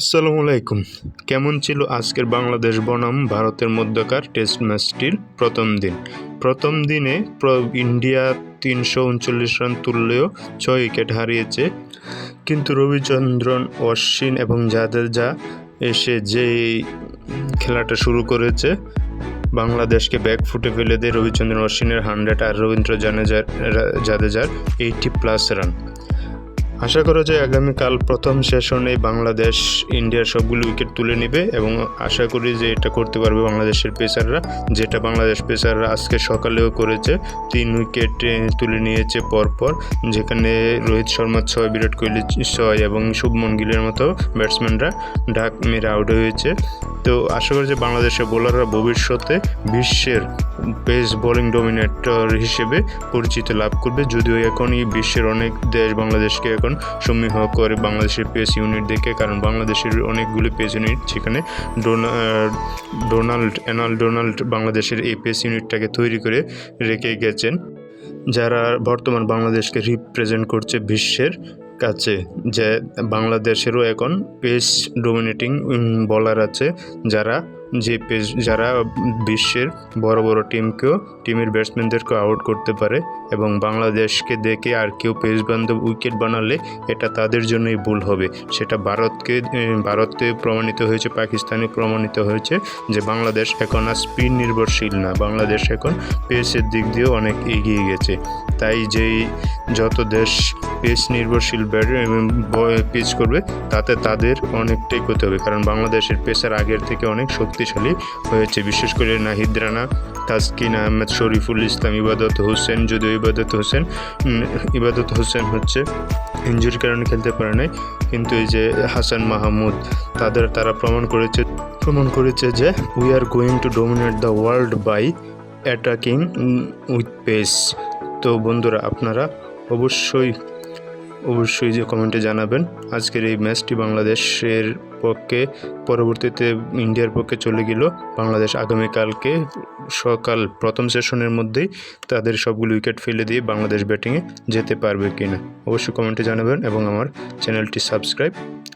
আসসালামু আলাইকুম। কেমন ছিল আজকের বাংলাদেশ বনাম ভারতের মধ্যকার টেস্ট ম্যাচটির প্রথম দিন? প্রথম দিনে ইন্ডিয়া তিনশো উনচল্লিশ রান তুললেও ছয় উইকেট হারিয়েছে। কিন্তু রবিচন্দ্রন, অশ্বিন এবং জাদেজা এসে যে খেলাটা শুরু করেছে, বাংলাদেশকে ব্যাক ফুটে ফেলে দেয় রবিচন্দ্রন, অশ্বিনের হান্ড্রেড আর রবীন্দ্র জাদেজার জাদেজার এইটি প্লাস রান আশা করা যায় আগামীকাল প্রথম সেশনে বাংলাদেশ ইন্ডিয়ার সবগুলো উইকেট তুলে নেবে এবং আশা করি যে এটা করতে পারবে বাংলাদেশের পেসাররা যেটা বাংলাদেশ পেসাররা আজকে সকালেও করেছে, তিন উইকেট তুলে নিয়েছে পরপর, যেখানে রোহিত শর্মা ছয়, বিরাট কোহলি ছয় এবং শুভমন গিলের মতো ব্যাটসম্যানরা ডাক মেরে আউট হয়েছে। তো আশা করি যে বাংলাদেশের বোলাররা ভবিষ্যতে বিশ্বের পেস বোলিং ডোমিনেটর হিসেবে পরিচিত লাভ করবে, যদিও এখনই বিশ্বের অনেক দেশ বাংলাদেশকে এখন সমীহ করে বাংলাদেশের পেস ইউনিট দেখে, কারণ বাংলাদেশের অনেকগুলি পেস ইউনিট সেখানে ডোনা ডোনাল্ড এনাল ডোনাল্ড বাংলাদেশের এই পেস ইউনিটটাকে তৈরি করে রেখে গেছেন, যারা বর্তমান বাংলাদেশকে রিপ্রেজেন্ট করছে বিশ্বের কাছে, যে বাংলাদেশেরও এখন পেস ডোমিনেটিং বলার আছে যারা যে পেস যারা বিশ্বের বড় বড় টিমকেও টিমের ব্যাটসম্যানদেরকে আউট করতে পারে এবং বাংলাদেশকে দেখে আর কেউ পেস বান্ধব উইকেট বানালে এটা তাদের জন্যই ভুল হবে। সেটা ভারতকে ভারতে প্রমাণিত হয়েছে, পাকিস্তানে প্রমাণিত হয়েছে যে বাংলাদেশ এখন আর স্পিন নির্ভরশীল না। বাংলাদেশ এখন পেসের দিক দিয়েও অনেক এগিয়ে গেছে। তাই যেই যত দেশ পেস নির্ভরশীল, ব্যাট পিচ করবে, তাতে তাদের অনেকটাই ক্ষতি হবে। কারণ বাংলাদেশের পেসার আগের থেকে অনেক শক্তিশালী হয়েছে। বিশেষ করে নাহিদ রানা তাসকিন আহমেদ, শরীফুল ইসলাম, ইবাদত হোসেন, যদিও ইবাদত হোসেন ইবাদত হোসেন হচ্ছে ইঞ্জুরির কারণে খেলতে পারে নাই। কিন্তু এই যে হাসান মাহমুদ, তাদের তারা প্রমাণ করেছে প্রমাণ করেছে যে we are going to dominate the world by attacking with pace তো বন্ধুরা, আপনারা অবশ্যই অবশ্যই যে কমেন্টে জানাবেন। আজকের এই ম্যাচটি বাংলাদেশের পক্ষে, পরবর্তীতে ইন্ডিয়ার পক্ষে চলে গেল। বাংলাদেশ আগামীকালকে সকাল প্রথম সেশনের মধ্যেই তাদের সবগুলো উইকেট ফেলে দিয়ে বাংলাদেশ ব্যাটিংয়ে যেতে পারবে কি না অবশ্যই কমেন্টে জানাবেন এবং আমার চ্যানেলটি সাবস্ক্রাইব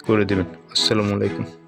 করে দেবেন। আসসালামু আলাইকুম।